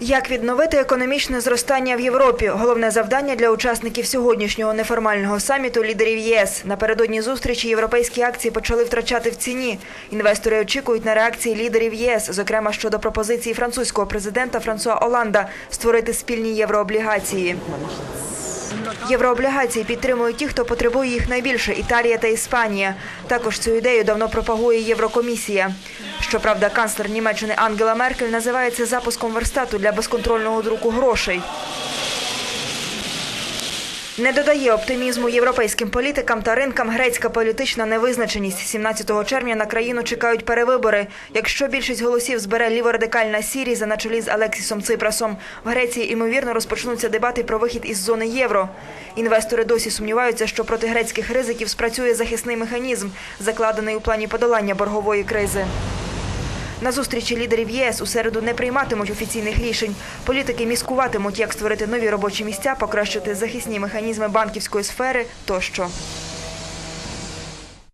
Як відновити економічне зростання в Європі? Головне завдання для учасників сьогоднішнього неформального саміту лідерів ЄС. Напередодні зустрічі європейські акції почали втрачати в ціні. Інвестори очікують на реакції лідерів ЄС, зокрема щодо пропозиції французького президента Франсуа Оланда створити спільні єврооблігації. Єврооблігації підтримують ті, хто потребує їх найбільше Італія та Іспанія. Також цю ідею давно пропагує Єврокомісія. Щоправда, канцлер Німеччини Ангела Меркель називає це запуском верстату для безконтрольного друку грошей. Не додає оптимізму європейським політикам та ринкам грецька політична невизначеність. 17 червня на країну чекають перевибори. Якщо більшість голосів збере ліворадикальна Сіріза на чолі з Алексісом Ципрасом, в Греції ймовірно розпочнуться дебати про вихід із зони євро. Інвестори досі сумніваються, що проти грецьких ризиків спрацює захисний механізм, закладений у плані подолання боргової кризи. На зустрічі лідерів ЄС у середу не прийматимуть офіційних рішень. Політики міскуватимуть, як створити нові робочі місця, покращити захисні механізми банківської сфери тощо.